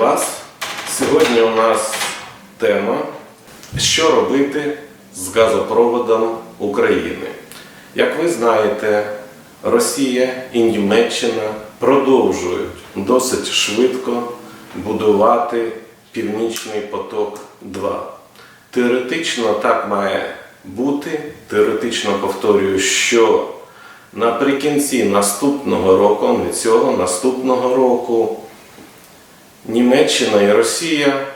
вас. Сьогодні у нас тема Що робити з газопроводом України. Як ви знаєте, Росія і Німеччина продовжують досить швидко будувати Північний поток 2. Теоретично так має бути. Теоретично повторюю, що наприкінці наступного року, не цього, наступного року, Німеччина і Росія,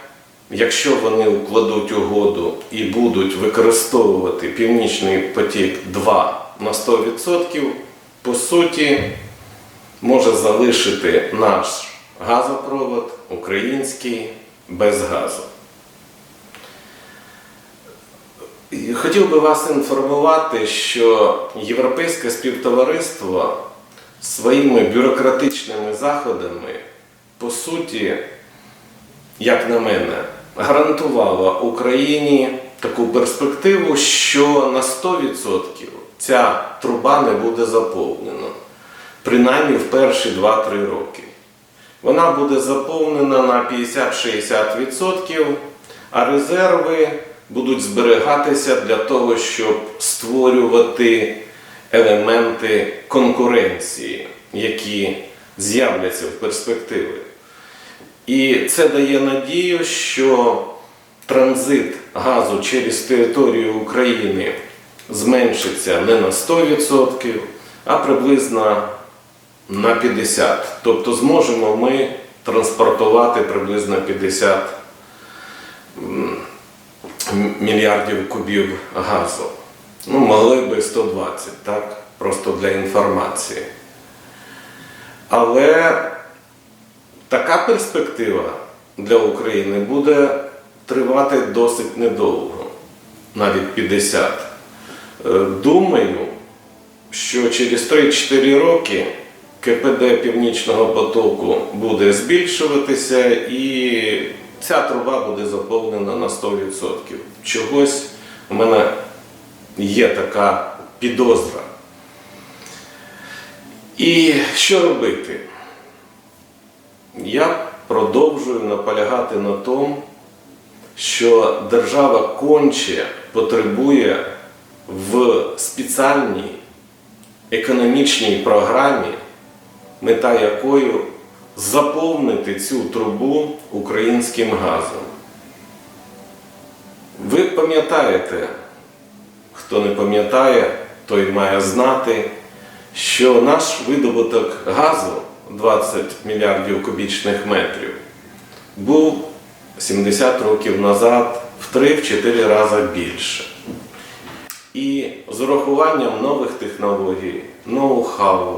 якщо вони укладуть угоду і будуть використовувати Північний потік 2 на 100%, по суті, може залишити наш газопровод український без газу. Хотів би вас інформувати, що Європейське співтовариство своїми бюрократичними заходами, по суті, як на мене, гарантувало Україні таку перспективу, що на 100% ця труба не буде заповнена, принаймні в перші 2-3 роки. Вона буде заповнена на 50-60%, а резерви будуть зберігатися для того, щоб створювати елементи конкуренції, які з'являться в перспективі. І це дає надію, що транзит газу через територію України зменшиться не на 100%, а приблизно на 50%. Тобто зможемо ми транспортувати приблизно 50 мільярдів кубів газу. Ну, могли би 120, так? Просто для інформації. Але така перспектива для України буде тривати досить недовго, навіть 50. Е, Думаю, що через 3-4 роки КПД Північного потоку буде збільшуватися і ця труба буде заповнена на 100%. Чогось у мене є така підозра. І що робити? Я продовжую наполягати на тому, що держава конче потребує в спеціальній економічній програмі, мета якої заповнити цю трубу українським газом. Ви пам'ятаєте, хто не пам'ятає, той має знати, що наш видобуток газу 20 мільярдів кубічних метрів був 70 років назад в 3-4 рази більше. І з урахуванням нових технологій, ноу-хау,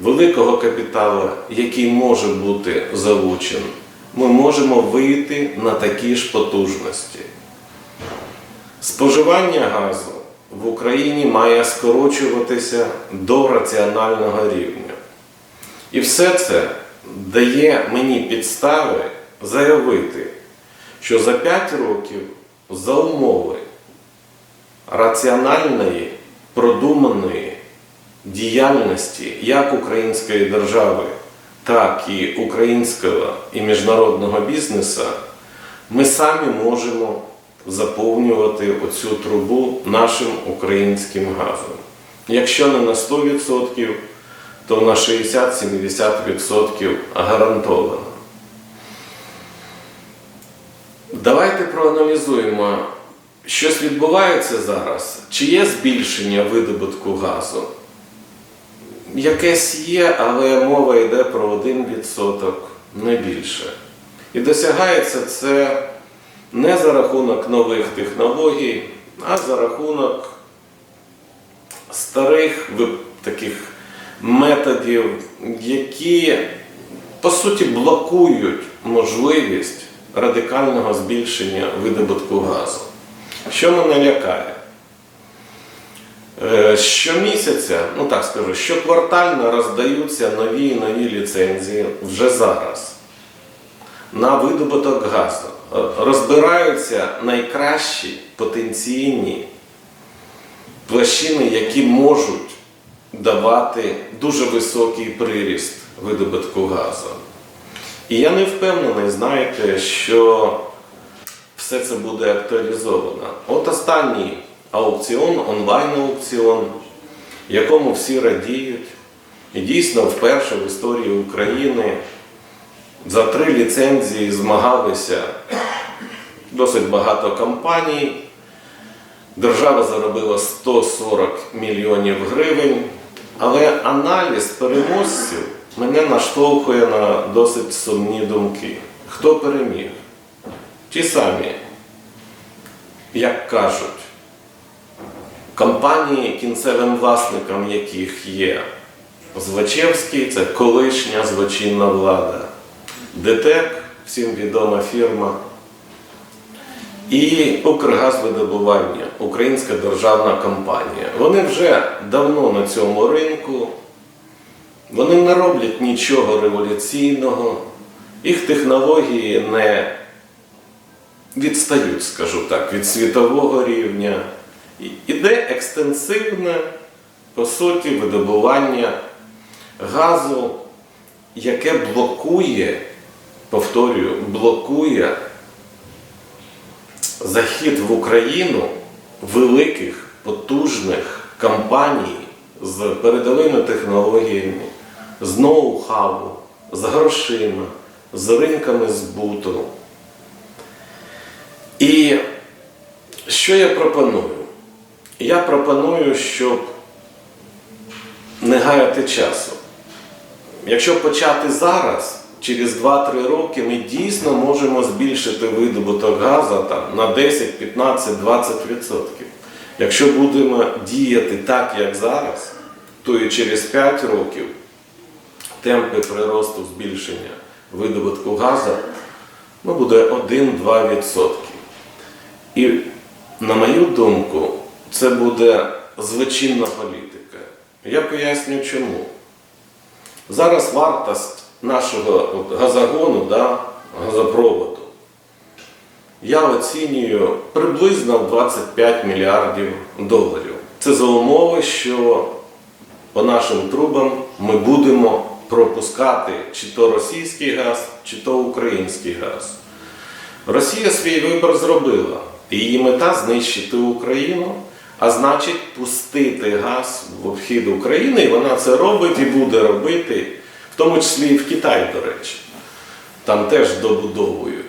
великого капіталу, який може бути залучений, ми можемо вийти на такі ж потужності. Споживання газу в Україні має скорочуватися до раціонального рівня. І все це дає мені підстави заявити, що за 5 років за умови раціональної, продуманої діяльності як української держави, так і українського і міжнародного бізнесу, ми самі можемо заповнювати оцю трубу нашим українським газом. Якщо не на 100%, то на 60-70% гарантовано. Давайте проаналізуємо, щось відбувається зараз, чи є збільшення видобутку газу. Якесь є, але мова йде про 1%, не більше. І досягається це не за рахунок нових технологій, а за рахунок старих таких методів, які по суті блокують можливість радикального збільшення видобутку газу. Що мене лякає? Е, Щомісяця, ну так скажу, щоквартально роздаються нові і нові ліцензії вже зараз на видобуток газу. Е, Розбираються найкращі потенційні площини, які можуть давати дуже високий приріст видобутку газу. І я не впевнений, знаєте, що все це буде актуалізовано. От останній аукціон, онлайн-аукціон, якому всі радіють. І дійсно вперше в історії України за три ліцензії змагалися досить багато компаній. Держава заробила 140 мільйонів гривень, але аналіз переможців мене наштовхує на досить сумні думки. Хто переміг? Ті самі, як кажуть, компанії, кінцевим власником яких є Звачевський, це колишня злочинна влада, ДТЕК, всім відома фірма, і Укргазвидобування, українська державна компанія. Вони вже давно на цьому ринку, вони не роблять нічого революційного, їх технології не відстають, скажу так, від світового рівня. Іде екстенсивне, по суті, видобування газу, яке блокує, повторюю, блокує захід в Україну великих потужних компаній з передовими технологіями, з ноу-хау, з грошима, з ринками збуту. І що я пропоную? Я пропоную, щоб не гаяти часу. Якщо почати зараз, через 2-3 роки ми дійсно можемо збільшити видобуток газу там, на 10, 15, 20%. Якщо будемо діяти так, як зараз, то і через 5 років темпи приросту збільшення видобутку газу ну, буде 1-2%. І, на мою думку, це буде злочинна політика. Я поясню чому. Зараз вартість нашого от, газогону, да, газопроводу, я оцінюю приблизно 25 мільярдів доларів. Це за умови, що по нашим трубам ми будемо пропускати чи то російський газ, чи то український газ. Росія свій вибір зробила. Її мета знищити Україну, а значить пустити газ в обхід України, і вона це робить і буде робити, в тому числі і в Китай, до речі. Там теж добудовують.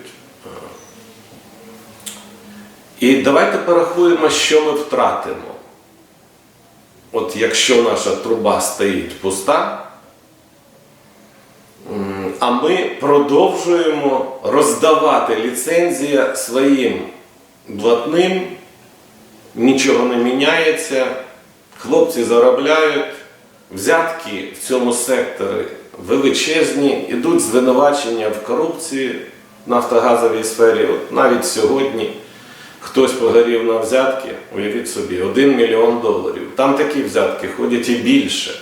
І давайте порахуємо, що ми втратимо. От якщо наша труба стоїть пуста, а ми продовжуємо роздавати ліцензії своїм блатним, нічого не міняється, хлопці заробляють, взятки в цьому секторі величезні, ідуть звинувачення в корупції в нафтогазовій сфері. От навіть сьогодні хтось погорів на взятки, уявіть собі, 1 мільйон доларів. Там такі взятки ходять і більше.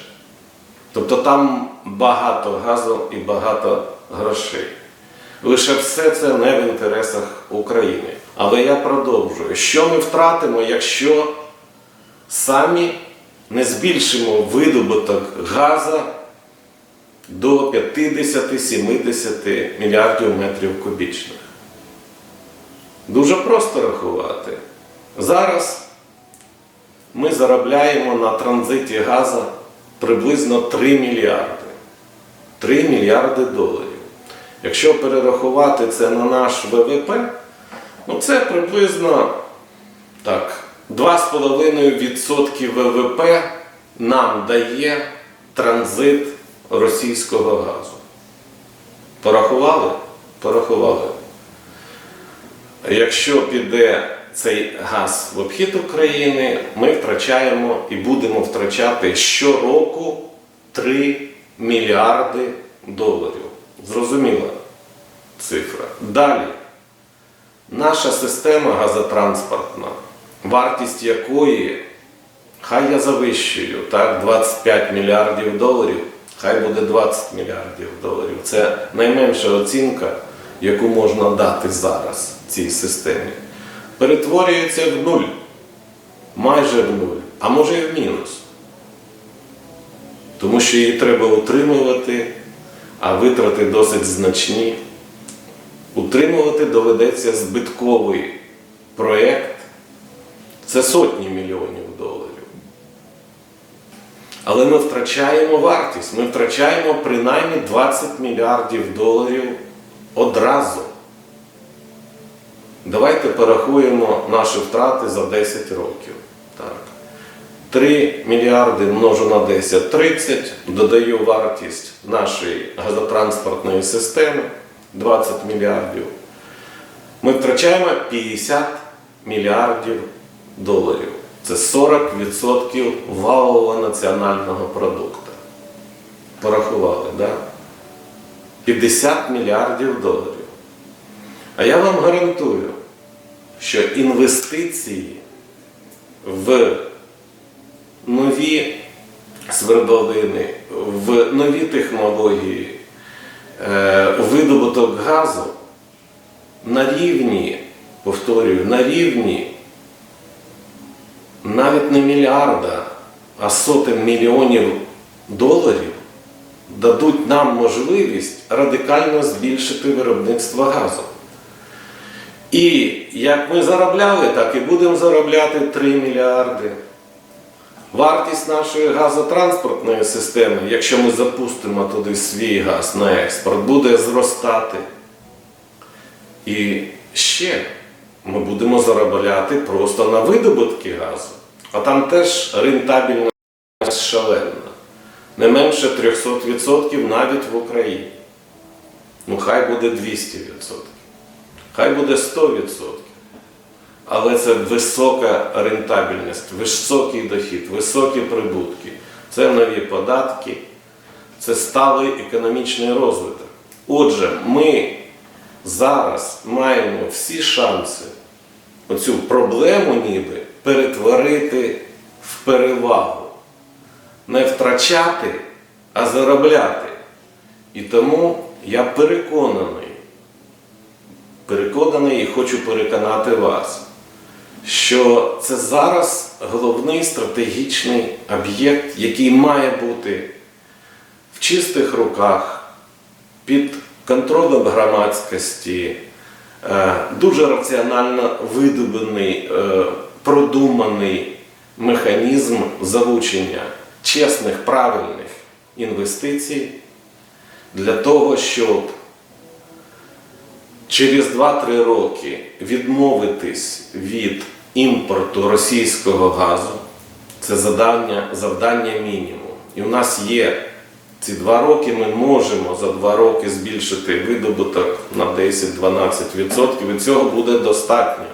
Тобто там багато газу і багато грошей. Лише все це не в інтересах України. Але я продовжую. Що ми втратимо, якщо самі не збільшимо видобуток газу до 50-70 мільярдів метрів кубічних? Дуже просто рахувати. Зараз ми заробляємо на транзиті газу приблизно 3 мільярди. 3 мільярди доларів. Якщо перерахувати це на наш ВВП, ну це приблизно так, 2,5% ВВП нам дає транзит російського газу. Порахували? Порахували. Якщо піде цей газ в обхід України, ми втрачаємо і будемо втрачати щороку 3 мільярди доларів. Зрозуміла цифра. Далі. Наша система газотранспортна, вартість якої, хай я завищую, так, 25 мільярдів доларів, хай буде 20 мільярдів доларів. Це найменша оцінка, яку можна дати зараз цій системі. Перетворюється в нуль, майже в нуль, а може і в мінус. Тому що її треба утримувати, а витрати досить значні. Утримувати доведеться збитковий проєкт. Це сотні мільйонів. Але ми втрачаємо вартість, ми втрачаємо принаймні 20 мільярдів доларів одразу. Давайте порахуємо наші втрати за 10 років. Так. 3 мільярди множу на 10 30, додаю вартість нашої газотранспортної системи 20 мільярдів. Ми втрачаємо 50 мільярдів доларів. Це 40% валового національного продукту. Порахували? Да? 50 мільярдів доларів. А я вам гарантую, що інвестиції в нові свердловини, в нові технології, е, видобуток газу на рівні, повторюю, на рівні навіть не мільярда, а сотень мільйонів доларів дадуть нам можливість радикально збільшити виробництво газу. І як ми заробляли, так і будемо заробляти 3 мільярди. Вартість нашої газотранспортної системи, якщо ми запустимо туди свій газ на експорт, буде зростати. І ще ми будемо заробляти просто на видобутки газу. А там теж рентабельність шалена. Не менше 300% навіть в Україні. Ну, хай буде 200%. Хай буде 100%. Але це висока рентабельність, високий дохід, високі прибутки. Це нові податки, це сталий економічний розвиток. Отже, ми зараз маємо всі шанси оцю проблему ніби перетворити в перевагу. Не втрачати, а заробляти. І тому я переконаний, переконаний і хочу переконати вас, що це зараз головний стратегічний об'єкт, який має бути в чистих руках, під контролем громадськості, е, дуже раціонально видобаний, е, продуманий механізм залучення чесних, правильних інвестицій для того, щоб через 2-3 роки відмовитись від імпорту російського газу. Це завдання, завдання мінімум. І у нас є ці два роки, ми можемо за два роки збільшити видобуток на 10-12%. І цього буде достатньо,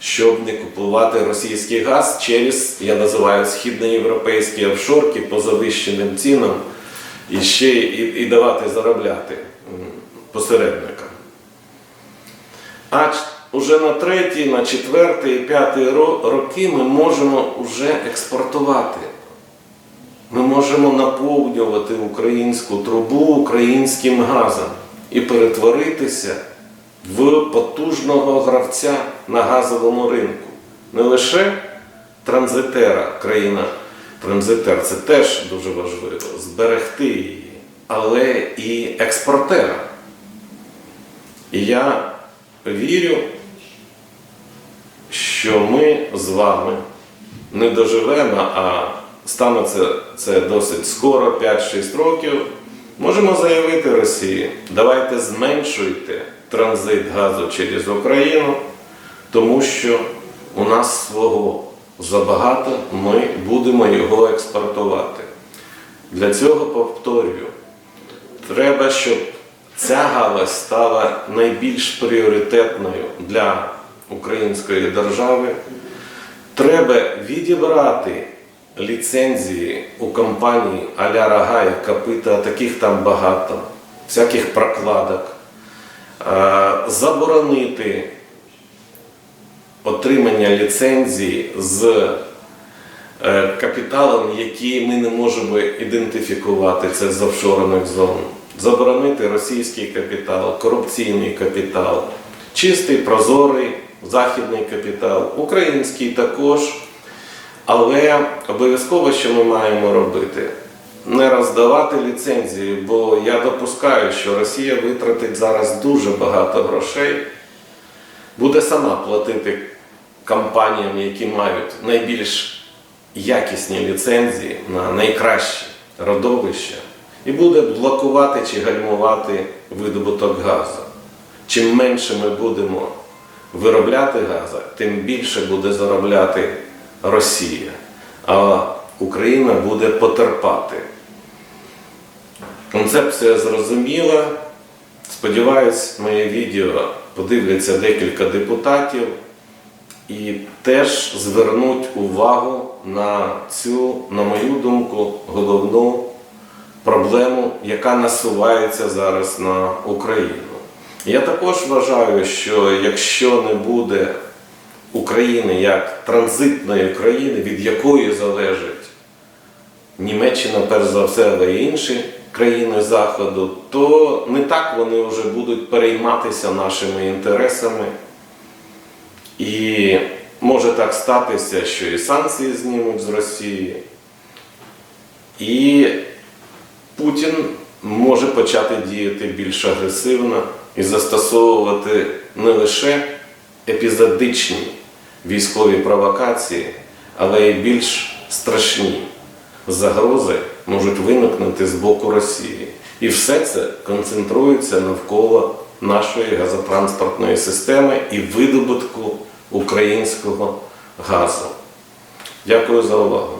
щоб не купувати російський газ через, я називаю, східноєвропейські офшорки по завищеним цінам і ще і, і давати заробляти посередникам. А вже на третій, на четвертий і п'ятий роки ми можемо вже експортувати. Ми можемо наповнювати українську трубу українським газом і перетворитися в потужного гравця на газовому ринку. Не лише транзитера, країна транзитер, це теж дуже важливо, зберегти її, але і експортера. І я вірю, що ми з вами не доживемо, а станеться це досить скоро, 5-6 років. Можемо заявити Росії, давайте зменшуйте транзит газу через Україну, тому що у нас свого забагато, ми будемо його експортувати. Для цього повторюю, треба, щоб ця галузь стала найбільш пріоритетною для української держави. Треба відібрати ліцензії у компанії Аля Рагая, Капита, таких там багато, всяких прокладок, Е, заборонити отримання ліцензії з е, капіталом, який ми не можемо ідентифікувати, це з офшорних зон. Заборонити російський капітал, корупційний капітал, чистий, прозорий західний капітал, український також. Але обов'язково, що ми маємо робити? не роздавати ліцензії, бо я допускаю, що Росія витратить зараз дуже багато грошей, буде сама платити компаніям, які мають найбільш якісні ліцензії на найкращі родовища, і буде блокувати чи гальмувати видобуток газу. Чим менше ми будемо виробляти газу, тим більше буде заробляти Росія, а Україна буде потерпати. Концепція зрозуміла. Сподіваюсь, моє відео подивляться декілька депутатів і теж звернуть увагу на цю, на мою думку, головну проблему, яка насувається зараз на Україну. Я також вважаю, що якщо не буде України як транзитної країни, від якої залежить Німеччина, перш за все, але й інші країни Заходу, то не так вони вже будуть перейматися нашими інтересами. І може так статися, що і санкції знімуть з Росії, і Путін може почати діяти більш агресивно і застосовувати не лише епізодичні військові провокації, але й більш страшні загрози можуть виникнути з боку Росії. І все це концентрується навколо нашої газотранспортної системи і видобутку українського газу. Дякую за увагу.